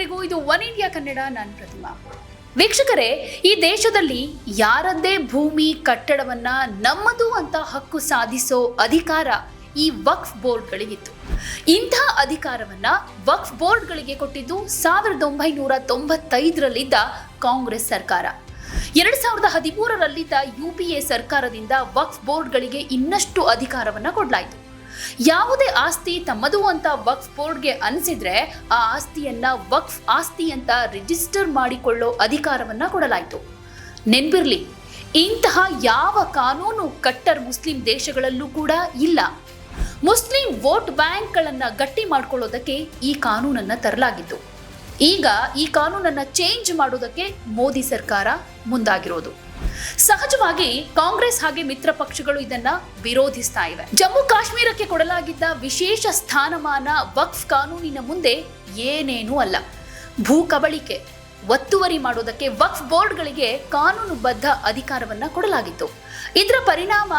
ಎಲ್ರಿಗೂ ಇದು one India Kannada, ನಾನು ಪ್ರತಿಮಾ. ವೀಕ್ಷಕರೇ, ಈ ದೇಶದಲ್ಲಿ ಯಾರದ್ದೇ ಭೂಮಿ, ಕಟ್ಟಡವನ್ನ ನಮ್ಮದು ಅಂತ ಹಕ್ಕು ಸಾಧಿಸೋ ಅಧಿಕಾರ ಈ ವಕ್ಫ್ ಬೋರ್ಡ್ಗಳಿಗಿತ್ತು. ಇಂಥ ಅಧಿಕಾರವನ್ನ ವಕ್ಫ್ ಬೋರ್ಡ್ಗಳಿಗೆ ಕೊಟ್ಟಿದ್ದು ಸಾವಿರದ ಒಂಬೈನೂರ ತೊಂಬತ್ತೈದರಲ್ಲಿದ್ದ ಕಾಂಗ್ರೆಸ್ ಸರ್ಕಾರ. ಎರಡ್ ಸಾವಿರದ ಹದಿಮೂರರಲ್ಲಿದ್ದ ಯುಪಿಎ ಸರ್ಕಾರದಿಂದ ವಕ್ಫ್ ಬೋರ್ಡ್ಗಳಿಗೆ ಇನ್ನಷ್ಟು ಅಧಿಕಾರವನ್ನ ಕೊಡಲಾಯಿತು. ಯಾವುದೇ ಆಸ್ತಿ ತಮ್ಮದು ಅಂತ ವಕ್ಫ್ ಬೋರ್ಡ್ಗೆ ಅನಿಸಿದ್ರೆ ಆ ಆಸ್ತಿಯನ್ನ ವಕ್ಫ್ ಆಸ್ತಿ ಅಂತ ರಿಜಿಸ್ಟರ್ ಮಾಡಿಕೊಳ್ಳೋ ಅಧಿಕಾರವನ್ನ ಕೊಡಲಾಯಿತು. ನೆನ್ಪಿರ್ಲಿ, ಇಂತಹ ಯಾವ ಕಾನೂನು ಕಟ್ಟರ್ ಮುಸ್ಲಿಂ ದೇಶಗಳಲ್ಲೂ ಕೂಡ ಇಲ್ಲ. ಮುಸ್ಲಿಂ ವೋಟ್ ಬ್ಯಾಂಕ್ಗಳನ್ನು ಗಟ್ಟಿ ಮಾಡ್ಕೊಳ್ಳೋದಕ್ಕೆ ಈ ಕಾನೂನನ್ನ ತರಲಾಗಿತ್ತು. ಈಗ ಈ ಕಾನೂನನ್ನ ಚೇಂಜ್ ಮಾಡೋದಕ್ಕೆ ಮೋದಿ ಸರ್ಕಾರ ಮುಂದಾಗಿರೋದು. ಸಹಜವಾಗಿ ಕಾಂಗ್ರೆಸ್ ಹಾಗೆ ಮಿತ್ರ ಪಕ್ಷಗಳು ಇದನ್ನ ವಿರೋಧಿಸ್ತಾ ಇವೆ. ಜಮ್ಮು ಕಾಶ್ಮೀರಕ್ಕೆ ಕೊಡಲಾಗಿದ್ದ ವಿಶೇಷ ಸ್ಥಾನಮಾನ ವಕ್ಫ್ ಕಾನೂನಿನ ಮುಂದೆ ಏನೇನೂ ಅಲ್ಲ. ಭೂ ಕಬಳಿಕೆ, ಒತ್ತುವರಿ ಮಾಡೋದಕ್ಕೆ ವಕ್ಫ್ ಬೋರ್ಡ್ಗಳಿಗೆ ಕಾನೂನುಬದ್ಧ ಅಧಿಕಾರವನ್ನ ಕೊಡಲಾಗಿತ್ತು. ಇದರ ಪರಿಣಾಮ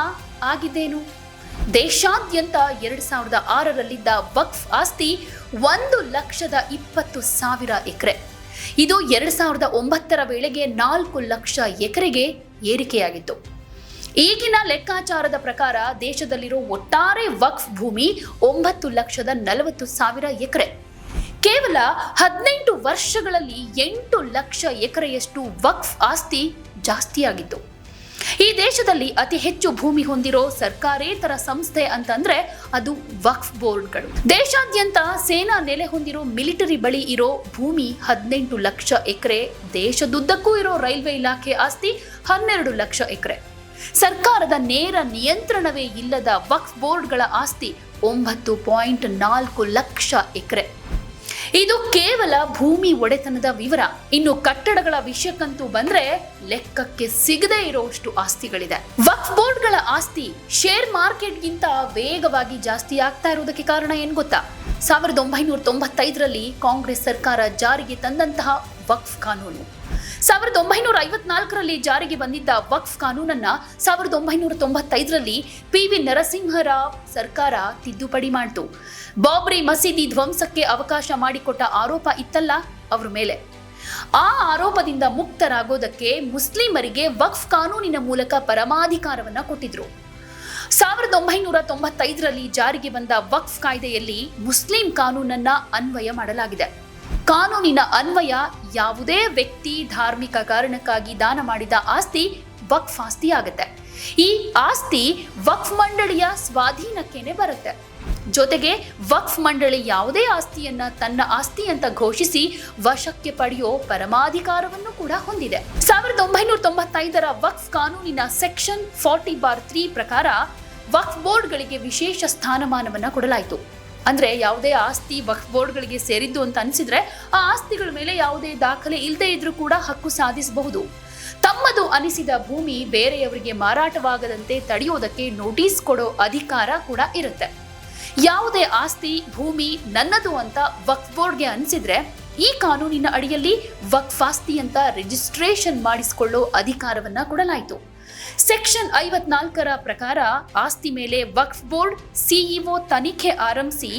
ಆಗಿದ್ದೇನು? ದೇಶಾದ್ಯಂತ ಎರಡ್ ಸಾವಿರದ ಆರರಲ್ಲಿದ್ದ ವಕ್ಫ್ ಆಸ್ತಿ ಒಂದು ಲಕ್ಷದ ಇಪ್ಪತ್ತು ಸಾವಿರ ಎಕರೆ. ಇದು ಎರಡ್ ಸಾವಿರದ ಒಂಬತ್ತರ ವೇಳೆಗೆ ನಾಲ್ಕು ಲಕ್ಷ ಎಕರೆಗೆ ಏರಿಕೆಯಾಗಿತ್ತು. ಈಗಿನ ಲೆಕ್ಕಾಚಾರದ ಪ್ರಕಾರ ದೇಶದಲ್ಲಿರೋ ಒಟ್ಟಾರೆ ವಕ್ಫ್ ಭೂಮಿ ಒಂಬತ್ತು ಲಕ್ಷದ ನಲವತ್ತು ಸಾವಿರ ಎಕರೆ. ಕೇವಲ ಹದಿನೆಂಟು ವರ್ಷಗಳಲ್ಲಿ ಎಂಟು ಲಕ್ಷ ಎಕರೆಯಷ್ಟು ವಕ್ಫ್ ಆಸ್ತಿ ಜಾಸ್ತಿಯಾಗಿತ್ತು. ಈ ದೇಶದಲ್ಲಿ ಅತಿ ಹೆಚ್ಚು ಭೂಮಿ ಹೊಂದಿರೋ ಸರ್ಕಾರೇತರ ಸಂಸ್ಥೆ ಅಂತಂದ್ರೆ ಅದು ವಕ್ಫ್ ಬೋರ್ಡ್ಗಳು. ದೇಶಾದ್ಯಂತ ಸೇನಾ ನೆಲೆ ಹೊಂದಿರೋ ಮಿಲಿಟರಿ ಬಳಿ ಇರೋ ಭೂಮಿ ಹದಿನೆಂಟು ಲಕ್ಷ ಎಕರೆ, ದೇಶದುದ್ದಕ್ಕೂ ಇರೋ ರೈಲ್ವೆ ಇಲಾಖೆ ಆಸ್ತಿ ಹನ್ನೆರಡು ಲಕ್ಷ ಎಕರೆ. ಸರ್ಕಾರದ ನೇರ ನಿಯಂತ್ರಣವೇ ಇಲ್ಲದ ವಕ್ಫ್ ಬೋರ್ಡ್ಗಳ ಆಸ್ತಿ ಒಂಬತ್ತು ಪಾಯಿಂಟ್ ನಾಲ್ಕು ಲಕ್ಷ ಎಕರೆ. ಇದು ಕೇವಲ ಭೂಮಿ ಒಡೆತನದ ವಿವರ. ಇನ್ನು ಕಟ್ಟಡಗಳ ವಿಷಯಕ್ಕಂತೂ ಬಂದ್ರೆ ಲೆಕ್ಕಕ್ಕೆ ಸಿಗದೇ ಇರುವಷ್ಟು ಆಸ್ತಿಗಳಿದೆ. ವಕ್ಫ್ ಬೋರ್ಡ್ಗಳ ಆಸ್ತಿ ಶೇರ್ ಮಾರ್ಕೆಟ್ಗಿಂತ ವೇಗವಾಗಿ ಜಾಸ್ತಿ ಆಗ್ತಾ ಇರೋದಕ್ಕೆ ಕಾರಣ ಏನ್ ಗೊತ್ತಾ? ಸಾವಿರದ ಒಂಬೈನೂರ ತೊಂಬತ್ತೈದರಲ್ಲಿ ಕಾಂಗ್ರೆಸ್ ಸರ್ಕಾರ ಜಾರಿಗೆ ತಂದಂತಹ ವಕ್ಫ್ ಕಾನೂನು. ಸಾವಿರದ ಒಂಬೈನೂರ ಐವತ್ನಾಲ್ಕರಲ್ಲಿ ಜಾರಿಗೆ ಬಂದಿದ್ದ ವಕ್ಫ್ ಕಾನೂನನ್ನ ಸಾವಿರದ ಒಂಬೈನೂರ ತೊಂಬತ್ತೈದರಲ್ಲಿ ಪಿ ವಿ ನರಸಿಂಹರಾವ್ ಸರ್ಕಾರ ತಿದ್ದುಪಡಿ ಮಾಡಿತು. ಬಾಬ್ರಿ ಮಸೀದಿ ಧ್ವಂಸಕ್ಕೆ ಅವಕಾಶ ಮಾಡಿಕೊಟ್ಟ ಆರೋಪ ಇತ್ತಲ್ಲ ಅವರ ಮೇಲೆ. ಆ ಆರೋಪದಿಂದ ಮುಕ್ತರಾಗೋದಕ್ಕೆ ಮುಸ್ಲಿಮರಿಗೆ ವಕ್ಫ್ ಕಾನೂನಿನ ಮೂಲಕ ಪರಮಾಧಿಕಾರವನ್ನ ಕೊಟ್ಟಿದ್ರು. ಸಾವಿರದ ಒಂಬೈನೂರ ತೊಂಬತ್ತೈದರಲ್ಲಿ ಜಾರಿಗೆ ಬಂದ ವಕ್ಫ್ ಕಾಯ್ದೆಯಲ್ಲಿ ಮುಸ್ಲಿಂ ಕಾನೂನನ್ನ ಅನ್ವಯ ಮಾಡಲಾಗಿದೆ ಕಾನೂನಿನ ಅನ್ವಯ ಯಾವುದೇ ವ್ಯಕ್ತಿ ಧಾರ್ಮಿಕ ಕಾರಣಕ್ಕಾಗಿ ದಾನ ಮಾಡಿದ ಆಸ್ತಿ ವಕ್ಫ್ ಆಸ್ತಿ ಆಗುತ್ತೆ ಈ ಆಸ್ತಿ ವಕ್ಫ್ ಮಂಡಳಿಯ ಸ್ವಾಧೀನಕ್ಕೇನೆ ಬರುತ್ತೆ. ಜೊತೆಗೆ ವಕ್ಫ್ ಮಂಡಳಿ ಯಾವುದೇ ಆಸ್ತಿಯನ್ನ ತನ್ನ ಆಸ್ತಿ ಅಂತ ಘೋಷಿಸಿ ವಶಕ್ಕೆ ಪಡೆಯೋ ಪರಮಾಧಿಕಾರವನ್ನು ಕೂಡ ಹೊಂದಿದೆ. ಸಾವಿರದ ಒಂಬೈನೂರ ತೊಂಬತ್ತೈದರ ವಕ್ಫ್ ಕಾನೂನಿನ ಸೆಕ್ಷನ್ ಫಾರ್ಟಿ ಬಾರ್ ತ್ರೀ ಪ್ರಕಾರ ವಕ್ಫ್ ಬೋರ್ಡ್ಗಳಿಗೆ ವಿಶೇಷ ಸ್ಥಾನಮಾನವನ್ನ ಕೊಡಲಾಯಿತು. ಅಂದ್ರೆ ಯಾವುದೇ ಆಸ್ತಿ ವಕ್ಫ್ ಬೋರ್ಡ್ಗಳಿಗೆ ಸೇರಿದ್ದು ಅಂತ ಅನಿಸಿದ್ರೆ ಆ ಆಸ್ತಿಗಳ ಮೇಲೆ ಯಾವುದೇ ದಾಖಲೆ ಇಲ್ಲದೆ ಇದ್ರೂ ಕೂಡ ಹಕ್ಕು ಸಾಧಿಸಬಹುದು. ತಮ್ಮದು ಅನಿಸಿದ ಭೂಮಿ ಬೇರೆಯವರಿಗೆ ಮಾರಾಟವಾಗದಂತೆ ತಡೆಯೋದಕ್ಕೆ ನೋಟಿಸ್ ಕೊಡೋ ಅಧಿಕಾರ ಕೂಡ ಇರುತ್ತೆ. ಯಾವುದೇ ಆಸ್ತಿ, ಭೂಮಿ ನನ್ನದು ಅಂತ ವಕ್ಫ್ ಬೋರ್ಡ್ಗೆ ಅನಿಸಿದ್ರೆ ಈ ಕಾನೂನಿನ ಅಡಿಯಲ್ಲಿ ವಕ್ಫಾಸ್ತಿ ಅಂತ ರಿಜಿಸ್ಟ್ರೇಷನ್ ಮಾಡಿಸಿಕೊಳ್ಳೋ ಅಧಿಕಾರವನ್ನ ಕೊಡಲಾಯಿತು. ಸೆಕ್ಷನ್ ಐವತ್ನಾಲ್ಕರ ಪ್ರಕಾರ ಆಸ್ತಿ ಮೇಲೆ ವಕ್ಫ್ ಬೋರ್ಡ್ ಸಿಇಒ ತನಿಖೆ ಆರಂಭಿಸಿ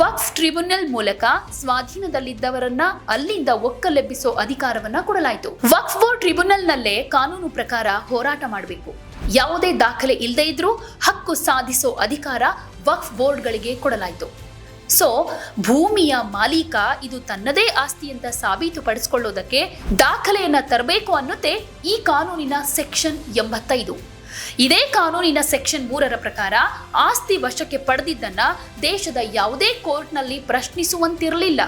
ವಕ್ಫ್ ಟ್ರಿಬ್ಯುನಲ್ ಮೂಲಕ ಸ್ವಾಧೀನದಲ್ಲಿದ್ದವರನ್ನ ಅಲ್ಲಿಂದ ಒಕ್ಕಲೆಬ್ಬಿಸೋ ಅಧಿಕಾರವನ್ನ ಕೊಡಲಾಯಿತು. ವಕ್ಫ್ ಬೋರ್ಡ್ ಟ್ರಿಬ್ಯುನಲ್ನಲ್ಲೇ ಕಾನೂನು ಪ್ರಕಾರ ಹೋರಾಟ ಮಾಡಬೇಕು. ಯಾವುದೇ ದಾಖಲೆ ಇಲ್ಲದೇ ಇದ್ರೂ ಹಕ್ಕು ಸಾಧಿಸೋ ಅಧಿಕಾರ ವಕ್ಫ್ ಬೋರ್ಡ್ಗಳಿಗೆ ಕೊಡಲಾಯಿತು. ಸೊ ಭೂಮಿಯ ಮಾಲೀಕ ಇದು ತನ್ನದೇ ಆಸ್ತಿ ಅಂತ ಸಾಬೀತುಪಡಿಸಿಕೊಳ್ಳೋದಕ್ಕೆ ದಾಖಲೆಯನ್ನ ತರಬೇಕು ಅನ್ನುತ್ತೆ ಈ ಕಾನೂನಿನ ಸೆಕ್ಷನ್ ಎಂಬತ್ತೈದು. ಇದೇ ಕಾನೂನಿನ ಸೆಕ್ಷನ್ ಮೂರರ ಪ್ರಕಾರ ಆಸ್ತಿ ವಶಕ್ಕೆ ಪಡೆದಿದ್ದನ್ನ ದೇಶದ ಯಾವುದೇ ಕೋರ್ಟ್ನಲ್ಲಿ ಪ್ರಶ್ನಿಸುವಂತಿರಲಿಲ್ಲ.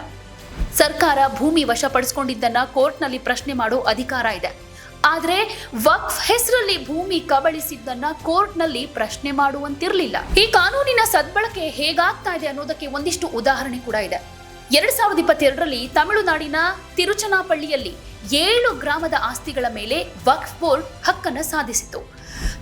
ಸರ್ಕಾರ ಭೂಮಿ ವಶಪಡಿಸಿಕೊಂಡಿದ್ದನ್ನ ಕೋರ್ಟ್ನಲ್ಲಿ ಪ್ರಶ್ನೆ ಮಾಡೋ ಅಧಿಕಾರ ಇದೆ. ಆದ್ರೆ ವಕ್ಫ್ ಹೆಸರಲ್ಲಿ ಭೂಮಿ ಕಬಳಿಸಿದ್ದನ್ನ ಕೋರ್ಟ್ನಲ್ಲಿ ಪ್ರಶ್ನೆ ಮಾಡುವಂತಿರಲಿಲ್ಲ. ಈ ಕಾನೂನಿನ ಸದ್ಬಳಕೆ ಹೇಗಾಗ್ತಾ ಇದೆ ಅನ್ನೋದಕ್ಕೆ ಒಂದಿಷ್ಟು ಉದಾಹರಣೆ ಕೂಡ ಇದೆ. ಎರಡ್ ಸಾವಿರದ ಇಪ್ಪತ್ತೆರಡರಲ್ಲಿ ತಮಿಳುನಾಡಿನ ತಿರುಚನಾಪಳ್ಳಿಯಲ್ಲಿ ಏಳು ಗ್ರಾಮದ ಆಸ್ತಿಗಳ ಮೇಲೆ ವಕ್ಫ್ ಬೋರ್ಡ್ ಹಕ್ಕನ್ನ ಸಾಧಿಸಿತು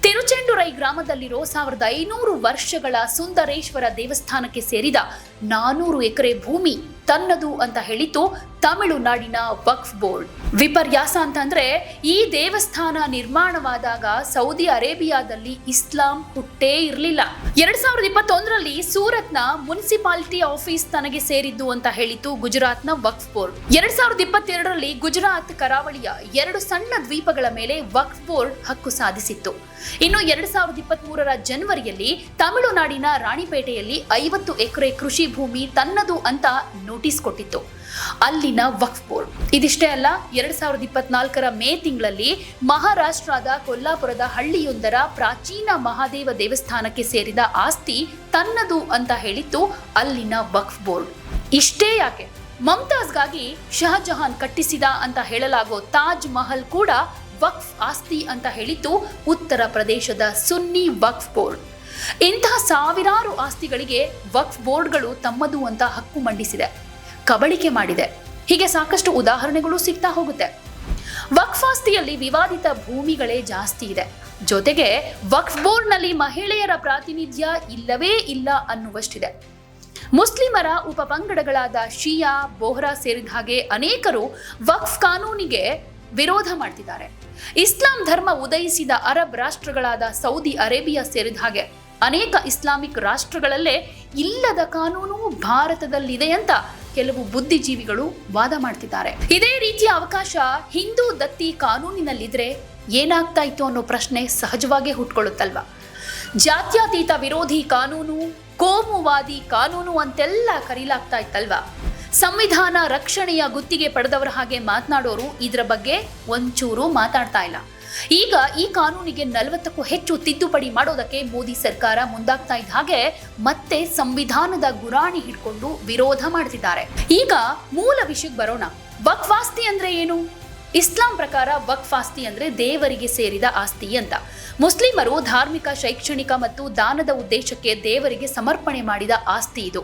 ತಿರುಚೆಂಡುರೈ ಗ್ರಾಮದಲ್ಲಿರೋ ಸಾವಿರದ ಐನೂರು ವರ್ಷಗಳ ಸುಂದರೇಶ್ವರ ದೇವಸ್ಥಾನಕ್ಕೆ ಸೇರಿದ ನಾನೂರು ಎಕರೆ ಭೂಮಿ ತನ್ನದು ಅಂತ ಹೇಳಿತು ತಮಿಳುನಾಡಿನ ವಕ್ಫ್ ಬೋರ್ಡ್. ವಿಪರ್ಯಾಸ ಅಂತಂದ್ರೆ ಈ ದೇವಸ್ಥಾನ ನಿರ್ಮಾಣವಾದಾಗ ಸೌದಿ ಅರೇಬಿಯಾದಲ್ಲಿ ಇಸ್ಲಾಂ ಹುಟ್ಟೇ ಇರಲಿಲ್ಲ. ಎರಡ್ ಸಾವಿರದ ಇಪ್ಪತ್ತೊಂದರಲ್ಲಿ ಸೂರತ್ನ ಮುನ್ಸಿಪಾಲಿಟಿ ಆಫೀಸ್ ತನಗೆ ಸೇರಿದ್ದು ಅಂತ ಹೇಳಿತು ಗುಜರಾತ್ನ ವಕ್ಫ್ ಬೋರ್ಡ್ ಎರಡ್ ಸಾವಿರದ ಇಪ್ಪತ್ತೆರಡರಲ್ಲಿ ಗುಜರಾತ್ ಕರಾವಳಿಯ ಎರಡು ಸಣ್ಣ ದ್ವೀಪಗಳ ಮೇಲೆ ವಕ್ಫ್ ಬೋರ್ಡ್ ಹಕ್ಕು ಸಾಧಿಸಿತ್ತು. ಇನ್ನು ಎರಡ್ ಸಾವಿರದ ಇಪ್ಪತ್ತ್ ಮೂರರ ಜನವರಿಯಲ್ಲಿ ತಮಿಳುನಾಡಿನ ರಾಣಿಪೇಟೆಯಲ್ಲಿ ಐವತ್ತು ಎಕರೆ ಕೃಷಿ ಭೂಮಿ ತನ್ನದು ಅಂತ ನೋಟಿಸ್ ಕೊಟ್ಟಿತ್ತು. ಅಲ್ಲಿನ ವಕ್ಫ್ ಬೋರ್ಡ್ ಇದಿಷ್ಟೇ ಅಲ್ಲ, ಎರಡ್ ಸಾವಿರದ ಇಪ್ಪತ್ನಾಲ್ಕರ ಮೇ ತಿಂಗಳಲ್ಲಿ ಮಹಾರಾಷ್ಟ್ರದ ಕೊಲ್ಲಾಪುರದ ಹಳ್ಳಿಯೊಂದರ ಪ್ರಾಚೀನ ಮಹಾದೇವ ದೇವಸ್ಥಾನಕ್ಕೆ ಸೇರಿದ ಆಸ್ತಿ ತನ್ನದು ಅಂತ ಹೇಳಿತ್ತು ಅಲ್ಲಿನ ವಕ್ಫ್ ಬೋರ್ಡ್ ಇಷ್ಟೇ ಯಾಕೆ? ಮಮ್ತಾಜ್ಗಾಗಿ ಶಹಜಹಾನ್ ಕಟ್ಟಿಸಿದ ಅಂತ ಹೇಳಲಾಗೋ ತಾಜ್ ಮಹಲ್ ಕೂಡ ವಕ್ಫ್ ಆಸ್ತಿ ಅಂತ ಹೇಳಿತ್ತು ಉತ್ತರ ಪ್ರದೇಶದ ಸುನ್ನಿ ವಕ್ಫ್ ಬೋರ್ಡ್ ಇಂತಹ ಸಾವಿರಾರು ಆಸ್ತಿಗಳಿಗೆ ವಕ್ಫ್ ಬೋರ್ಡ್ಗಳು ತಮ್ಮದು ಅಂತ ಹಕ್ಕು ಮಂಡಿಸಿದೆ. ಕಬಳಿಕೆ ಮಾಡಿದೆ. ಹೀಗೆ ಸಾಕಷ್ಟು ಉದಾಹರಣೆಗಳು ಸಿಗ್ತಾ ಹೋಗುತ್ತೆ. ವಕ್ಫಾಸ್ತಿಯಲ್ಲಿ ವಿವಾದಿತ ಭೂಮಿಗಳೇ ಜಾಸ್ತಿ ಇದೆ. ಜೊತೆಗೆ ವಕ್ಫ್ ಬೋರ್ಡ್ನಲ್ಲಿ ಮಹಿಳೆಯರ ಪ್ರಾತಿನಿಧ್ಯ ಇಲ್ಲವೇ ಇಲ್ಲ ಅನ್ನುವಷ್ಟಿದೆ. ಮುಸ್ಲಿಮರ ಉಪಪಂಗಡಗಳಾದ ಶಿಯಾ, ಬೋಹ್ರಾ ಸೇರಿದ ಹಾಗೆ ಅನೇಕರು ವಕ್ಫ್ ಕಾನೂನಿಗೆ ವಿರೋಧ ಮಾಡ್ತಿದ್ದಾರೆ. ಇಸ್ಲಾಂ ಧರ್ಮ ಉದಯಿಸಿದ ಅರಬ್ ರಾಷ್ಟ್ರಗಳಾದ ಸೌದಿ ಅರೇಬಿಯಾ ಸೇರಿದ ಹಾಗೆ ಅನೇಕ ಇಸ್ಲಾಮಿಕ್ ರಾಷ್ಟ್ರಗಳಲ್ಲೇ ಇಲ್ಲದ ಕಾನೂನು ಭಾರತದಲ್ಲಿದೆ ಅಂತ ಕೆಲವು ಬುದ್ಧಿಜೀವಿಗಳು ವಾದ ಮಾಡ್ತಿದ್ದಾರೆ. ಇದೇ ರೀತಿಯ ಅವಕಾಶ ಹಿಂದೂ ದತ್ತಿ ಕಾನೂನಿನಲ್ಲಿದ್ರೆ ಏನಾಗ್ತಾ ಇತ್ತು ಅನ್ನೋ ಪ್ರಶ್ನೆ ಸಹಜವಾಗೇ ಹುಟ್ಕೊಳ್ಳುತ್ತಲ್ವಾ? ಜಾತ್ಯತೀತ ವಿರೋಧಿ ಕಾನೂನು, ಕೋಮುವಾದಿ ಕಾನೂನು ಅಂತೆಲ್ಲ ಕರೀಲಾಗ್ತಾ ಇತ್ತಲ್ವಾ? ಸಂವಿಧಾನ ರಕ್ಷಣೆಯ ಗುತ್ತಿಗೆ ಪಡೆದವರ ಹಾಗೆ ಮಾತನಾಡೋರು ಇದರ ಬಗ್ಗೆ ಒಂಚೂರು ಮಾತಾಡ್ತಾ ಇಲ್ಲ. ಈಗ ಈ ಕಾನೂನಿಗೆ ನಲವತ್ತಕ್ಕೂ ಹೆಚ್ಚು ತಿದ್ದುಪಡಿ ಮಾಡೋದಕ್ಕೆ ಮೋದಿ ಸರ್ಕಾರ ಮುಂದಾಗ್ತಾ ಇದ್ದ ಹಾಗೆ ಮತ್ತೆ ಸಂವಿಧಾನದ ಗುರಾಣಿ ಹಿಡ್ಕೊಂಡು ವಿರೋಧ ಮಾಡ್ತಿದ್ದಾರೆ. ಈಗ ಮೂಲ ವಿಷಯಕ್ಕೆ ಬರೋಣ. ವಕ್ಫಾಸ್ತಿ ಅಂದ್ರೆ ಏನು? ಇಸ್ಲಾಂ ಪ್ರಕಾರ ವಕ್ಫ್ ಆಸ್ತಿ ಅಂದ್ರೆ ದೇವರಿಗೆ ಸೇರಿದ ಆಸ್ತಿ ಅಂತ. ಮುಸ್ಲಿಮರು ಧಾರ್ಮಿಕ, ಶೈಕ್ಷಣಿಕ ಮತ್ತು ದಾನದ ಉದ್ದೇಶಕ್ಕೆ ದೇವರಿಗೆ ಸಮರ್ಪಣೆ ಮಾಡಿದ ಆಸ್ತಿ ಇದು.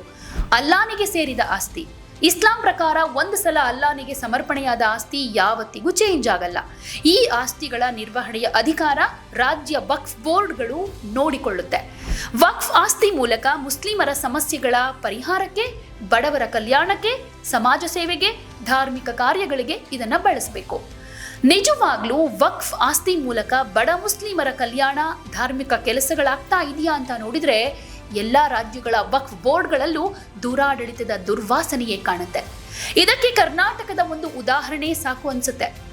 ಅಲ್ಲಾನಿಗೆ ಸೇರಿದ ಆಸ್ತಿ. ಇಸ್ಲಾಂ ಪ್ರಕಾರ ಒಂದು ಸಲ ಅಲ್ಲಾನಿಗೆ ಸಮರ್ಪಣೆಯಾದ ಆಸ್ತಿ ಯಾವತ್ತಿಗೂ ಚೇಂಜ್ ಆಗಲ್ಲ. ಈ ಆಸ್ತಿಗಳ ನಿರ್ವಹಣೆಯ ಅಧಿಕಾರ ರಾಜ್ಯ ವಕ್ಫ್ ಬೋರ್ಡ್ಗಳು ನೋಡಿಕೊಳ್ಳುತ್ತೆ. ವಕ್ಫ್ ಆಸ್ತಿ ಮೂಲಕ ಮುಸ್ಲಿಮರ ಸಮಸ್ಯೆಗಳ ಪರಿಹಾರಕ್ಕೆ, ಬಡವರ ಕಲ್ಯಾಣಕ್ಕೆ, ಸಮಾಜ ಸೇವೆಗೆ, ಧಾರ್ಮಿಕ ಕಾರ್ಯಗಳಿಗೆ ಇದನ್ನ ಬಳಸಬೇಕು. ನಿಜವಾಗ್ಲೂ ವಕ್ಫ್ ಆಸ್ತಿ ಮೂಲಕ ಬಡ ಮುಸ್ಲಿಮರ ಕಲ್ಯಾಣ ಧಾರ್ಮಿಕ ಕೆಲಸಗಳಾಗ್ತಾ ಇದೆಯಾ ಅಂತ ನೋಡಿದ್ರೆ ಎಲ್ಲ ರಾಜ್ಯಗಳ ವಕ್ಫ್ ಬೋರ್ಡ್ಗಳಲ್ಲೂ ದುರಾಡಳಿತದ ದುರ್ವಾಸನೆಯೇ ಕಾಣುತ್ತೆ. ಇದಕ್ಕೆ ಕರ್ನಾಟಕದ ಒಂದು ಉದಾಹರಣೆ ಸಾಕು ಅನ್ಸುತ್ತೆ.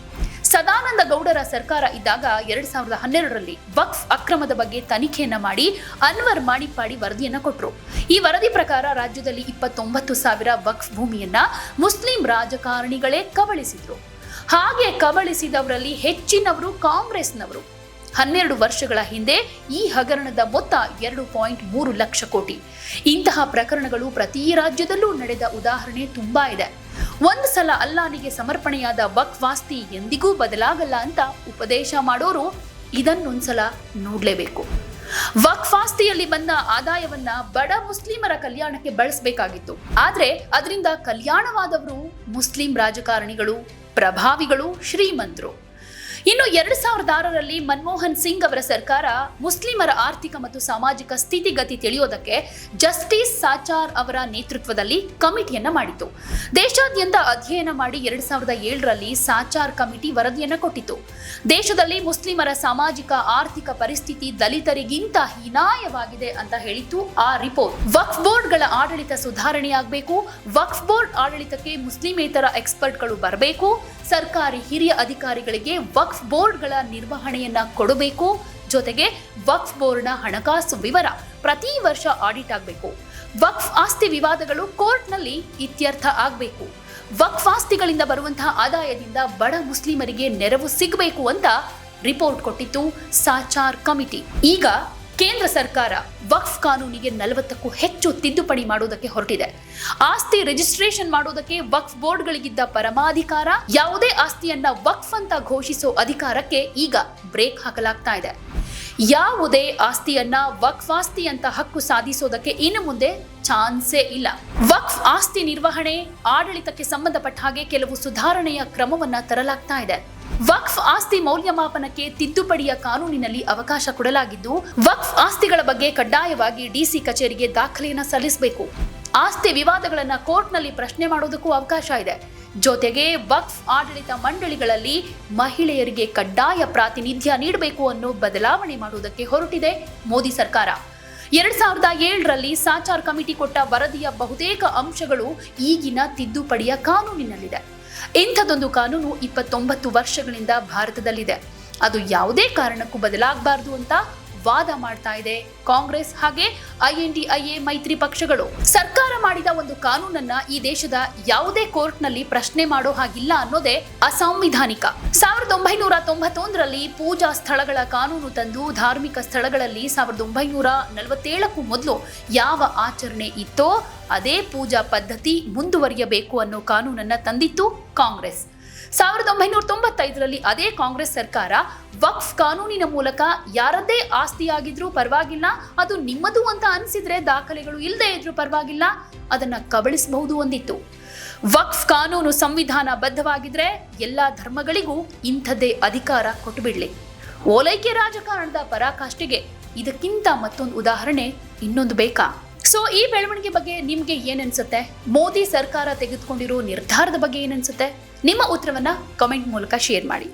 ಸದಾನಂದ ಗೌಡರ ಸರ್ಕಾರ ಇದ್ದಾಗ ಎರಡ್ ಸಾವಿರದ ಹನ್ನೆರಡರಲ್ಲಿ ವಕ್ಫ್ ಅಕ್ರಮದ ಬಗ್ಗೆ ತನಿಖೆಯನ್ನ ಮಾಡಿ ಅನ್ವರ್ ಮಾಣಿಪ್ಪಾಡಿ ವರದಿಯನ್ನ ಕೊಟ್ಟರು ಈ ವರದಿ ಪ್ರಕಾರ ರಾಜ್ಯದಲ್ಲಿ ಇಪ್ಪತ್ತೊಂಬತ್ತು ಸಾವಿರ ವಕ್ಫ್ ಭೂಮಿಯನ್ನ ಮುಸ್ಲಿಂ ರಾಜಕಾರಣಿಗಳೇ ಕಬಳಿಸಿದ್ರು. ಹಾಗೆ ಕಬಳಿಸಿದವರಲ್ಲಿ ಹೆಚ್ಚಿನವರು ಕಾಂಗ್ರೆಸ್ನವರು. ಹನ್ನೆರಡು ವರ್ಷಗಳ ಹಿಂದೆ ಈ ಹಗರಣದ ಮೊತ್ತ ಎರಡು ಪಾಯಿಂಟ್ ಮೂರು ಲಕ್ಷ ಕೋಟಿ. ಇಂತಹ ಪ್ರಕರಣಗಳು ಪ್ರತಿ ರಾಜ್ಯದಲ್ಲೂ ನಡೆದ ಉದಾಹರಣೆ ತುಂಬಾ ಇದೆ. ಒಂದು ಸಲ ಅಲ್ಲಾನಿಗೆ ಸಮರ್ಪಣೆಯಾದ ವಕ್ವಾಸ್ತಿ ಎಂದಿಗೂ ಬದಲಾಗಲ್ಲ ಅಂತ ಉಪದೇಶ ಮಾಡೋರು ಇದನ್ನೊಂದ್ಸಲ ನೋಡ್ಲೇಬೇಕು. ವಕ್ಫಾಸ್ತಿಯಲ್ಲಿ ಬಂದ ಆದಾಯವನ್ನ ಬಡ ಮುಸ್ಲಿಮರ ಕಲ್ಯಾಣಕ್ಕೆ ಬಳಸಬೇಕಾಗಿತ್ತು. ಆದ್ರೆ ಅದರಿಂದ ಕಲ್ಯಾಣವಾದವರು ಮುಸ್ಲಿಂ ರಾಜಕಾರಣಿಗಳು, ಪ್ರಭಾವಿಗಳು, ಶ್ರೀಮಂತರು. ಇನ್ನು ಎರಡು ಸಾವಿರದ ಆರರಲ್ಲಿ ಮನಮೋಹನ್ ಸಿಂಗ್ ಅವರ ಸರ್ಕಾರ ಮುಸ್ಲಿಮರ ಆರ್ಥಿಕ ಮತ್ತು ಸಾಮಾಜಿಕ ಸ್ಥಿತಿಗತಿ ತಿಳಿಯೋದಕ್ಕೆ ಜಸ್ಟಿಸ್ ಸಾಚಾರ್ ಅವರ ನೇತೃತ್ವದಲ್ಲಿ ಕಮಿಟಿಯನ್ನ ಮಾಡಿತು ದೇಶಾದ್ಯಂತ ಅಧ್ಯಯನ ಮಾಡಿ ಎರಡ್ ಸಾವಿರದ ಏಳರಲ್ಲಿ ಸಾಚಾರ್ ಕಮಿಟಿ ವರದಿಯನ್ನ ಕೊಟ್ಟಿತು ದೇಶದಲ್ಲಿ ಮುಸ್ಲಿಮರ ಸಾಮಾಜಿಕ, ಆರ್ಥಿಕ ಪರಿಸ್ಥಿತಿ ದಲಿತರಿಗಿಂತ ಹೀನಾಯವಾಗಿದೆ ಅಂತ ಹೇಳಿತು ಆ ರಿಪೋರ್ಟ್. ವಕ್ಫ್ ಬೋರ್ಡ್ಗಳ ಆಡಳಿತ ಸುಧಾರಣೆಯಾಗಬೇಕು. ವಕ್ಫ್ ಬೋರ್ಡ್ ಆಡಳಿತಕ್ಕೆ ಮುಸ್ಲಿಮೇತರ ಎಕ್ಸ್ಪರ್ಟ್ಗಳು ಬರಬೇಕು. ಸರ್ಕಾರಿ ಹಿರಿಯ ಅಧಿಕಾರಿಗಳಿಗೆ ವಕ್ಫ್ ಬೋರ್ಡ್ಗಳ ನಿರ್ವಹಣೆಯನ್ನ ಕೊಡಬೇಕು. ಜೊತೆಗೆ ವಕ್ಫ್ ಬೋರ್ಡ್ನ ಹಣಕಾಸು ವಿವರ ಪ್ರತಿ ವರ್ಷ ಆಡಿಟ್ ಆಗಬೇಕು. ವಕ್ಫ್ ಆಸ್ತಿ ವಿವಾದಗಳು ಕೋರ್ಟ್ನಲ್ಲಿ ಇತ್ಯರ್ಥ ಆಗಬೇಕು. ವಕ್ಫ್ ಆಸ್ತಿಗಳಿಂದ ಬರುವಂತಹ ಆದಾಯದಿಂದ ಬಡ ಮುಸ್ಲಿಮರಿಗೆ ನೆರವು ಸಿಗಬೇಕು ಅಂತ ರಿಪೋರ್ಟ್ ಕೊಟ್ಟಿತ್ತು ಸಾಚಾರ್ ಕಮಿಟಿ. ಈಗ ಕೇಂದ್ರ ಸರ್ಕಾರ ವಕ್ಫ್ ಕಾನೂನಿಗೆ ನಲವತ್ತಕ್ಕೂ ಹೆಚ್ಚು ತಿದ್ದುಪಡಿ ಮಾಡುವುದಕ್ಕೆ ಹೊರಟಿದೆ. ಆಸ್ತಿ ರಿಜಿಸ್ಟ್ರೇಷನ್ ಮಾಡುವುದಕ್ಕೆ ವಕ್ಫ್ ಬೋರ್ಡ್ಗಳಿಗಿದ್ದ ಪರಮಾಧಿಕಾರ, ಯಾವುದೇ ಆಸ್ತಿಯನ್ನ ವಕ್ಫ್ ಅಂತ ಘೋಷಿಸೋ ಅಧಿಕಾರಕ್ಕೆ ಈಗ ಬ್ರೇಕ್ ಹಾಕಲಾಗ್ತಾ ಇದೆ. ಯಾವುದೇ ಆಸ್ತಿಯನ್ನ ವಕ್ಫ್ ಆಸ್ತಿ ಅಂತ ಹಕ್ಕು ಸಾಧಿಸೋದಕ್ಕೆ ಇನ್ನು ಮುಂದೆ ಚಾನ್ಸೇ ಇಲ್ಲ. ವಕ್ಫ್ ಆಸ್ತಿ ನಿರ್ವಹಣೆ ಆಡಳಿತಕ್ಕೆ ಸಂಬಂಧಪಟ್ಟ ಹಾಗೆ ಕೆಲವು ಸುಧಾರಣೆಯ ಕ್ರಮವನ್ನ ತರಲಾಗ್ತಾ ಇದೆ. ವಕ್ಫ್ ಆಸ್ತಿ ಮೌಲ್ಯಮಾಪನಕ್ಕೆ ತಿದ್ದುಪಡಿಯ ಕಾನೂನಿನಲ್ಲಿ ಅವಕಾಶ ಕೊಡಲಾಗಿದ್ದು, ವಕ್ಫ್ ಆಸ್ತಿಗಳ ಬಗ್ಗೆ ಕಡ್ಡಾಯವಾಗಿ ಡಿಸಿ ಕಚೇರಿಗೆ ದಾಖಲೆಯನ್ನು ಸಲ್ಲಿಸಬೇಕು. ಆಸ್ತಿ ವಿವಾದಗಳನ್ನು ಕೋರ್ಟ್ನಲ್ಲಿ ಪ್ರಶ್ನೆ ಮಾಡೋದಕ್ಕೂ ಅವಕಾಶ ಇದೆ. ಜೊತೆಗೆ ವಕ್ಫ್ ಆಡಳಿತ ಮಂಡಳಿಗಳಲ್ಲಿ ಮಹಿಳೆಯರಿಗೆ ಕಡ್ಡಾಯ ಪ್ರಾತಿನಿಧ್ಯ ನೀಡಬೇಕು ಅನ್ನೋ ಬದಲಾವಣೆ ಮಾಡುವುದಕ್ಕೆ ಹೊರಟಿದೆ ಮೋದಿ ಸರ್ಕಾರ. ಎರಡ್ ಸಾವಿರದ ಏಳರಲ್ಲಿ ಸಾಚಾರ್ ಕಮಿಟಿ ಕೊಟ್ಟ ವರದಿಯ ಬಹುತೇಕ ಅಂಶಗಳು ಈಗಿನ ತಿದ್ದುಪಡಿಯ ಕಾನೂನಿನಲ್ಲಿದೆ. ಇಂಥದೊಂದು ಕಾನೂನು ಇಪ್ಪತ್ತೊಂಬತ್ತು ವರ್ಷಗಳಿಂದ ಭಾರತದಲ್ಲಿದೆ. ಅದು ಯಾವುದೇ ಕಾರಣಕ್ಕೂ ಬದಲಾಗಬಾರದು ಅಂತ ವಾದ ಮಾಡ್ತಾ ಇದೆ ಕಾಂಗ್ರೆಸ್ ಹಾಗೆ ಐಎನ್ಡಿಐಎ ಮೈತ್ರಿ ಪಕ್ಷಗಳು. ಸರ್ಕಾರ ಮಾಡಿದ ಒಂದು ಕಾನೂನನ್ನ ಈ ದೇಶದ ಯಾವುದೇ ಕೋರ್ಟ್ನಲ್ಲಿ ಪ್ರಶ್ನೆ ಮಾಡೋ ಹಾಗಿಲ್ಲ ಅನ್ನೋದೇ ಅಸಾಂವಿಧಾನಿಕ. ಸಾವಿರದ ಒಂಬೈನೂರ ತೊಂಬತ್ತೊಂದರಲ್ಲಿ ಪೂಜಾ ಸ್ಥಳಗಳ ಕಾನೂನು ತಂದು ಧಾರ್ಮಿಕ ಸ್ಥಳಗಳಲ್ಲಿ ಸಾವಿರದ ಒಂಬೈನೂರ ನಲವತ್ತೇಳಕ್ಕೂ ಮೊದಲು ಯಾವ ಆಚರಣೆ ಇತ್ತೋ ಅದೇ ಪೂಜಾ ಪದ್ಧತಿ ಮುಂದುವರಿಯಬೇಕು ಅನ್ನೋ ಕಾನೂನನ್ನ ತಂದಿತ್ತು ಕಾಂಗ್ರೆಸ್. ಸಾವಿರದ ಒಂಬೈನೂರ ತೊಂಬತ್ತೈದರಲ್ಲಿ ಅದೇ ಕಾಂಗ್ರೆಸ್ ಸರ್ಕಾರ ವಕ್ಫ್ ಕಾನೂನಿನ ಮೂಲಕ ಯಾರದ್ದೇ ಆಸ್ತಿಯಾಗಿದ್ರೂ ಪರವಾಗಿಲ್ಲ, ಅದು ನಿಮ್ಮದು ಅಂತ ಅನಿಸಿದ್ರೆ ದಾಖಲೆಗಳು ಇಲ್ಲದೆ ಇದ್ರೂ ಪರವಾಗಿಲ್ಲ, ಅದನ್ನ ಕಬಳಿಸಬಹುದು ಅಂದಿತ್ತು. ವಕ್ಫ್ ಕಾನೂನು ಸಂವಿಧಾನ ಬದ್ಧವಾಗಿದ್ರೆ ಎಲ್ಲ ಧರ್ಮಗಳಿಗೂ ಇಂಥದ್ದೇ ಅಧಿಕಾರ ಕೊಟ್ಟುಬಿಡ್ಲಿ. ಓಲೈಕೆ ರಾಜಕಾರಣದ ಪರಾಕಾಷ್ಠೆಗೆ ಇದಕ್ಕಿಂತ ಮತ್ತೊಂದು ಉದಾಹರಣೆ ಇನ್ನೊಂದು ಬೇಕಾ? ಸೊ ಈ ಬೆಳವಣಿಗೆ ಬಗ್ಗೆ ನಿಮ್ಗೆ ಏನನ್ಸುತ್ತೆ ಮೋದಿ ಸರ್ಕಾರ ತೆಗೆದುಕೊಂಡಿರೋ ನಿರ್ಧಾರದ ಬಗ್ಗೆ ಏನನ್ಸುತ್ತೆ ನಿಮ್ಮ ಉತ್ತರವನ್ನು ಕಮೆಂಟ್ ಮೂಲಕ ಶೇರ್ ಮಾಡಿ.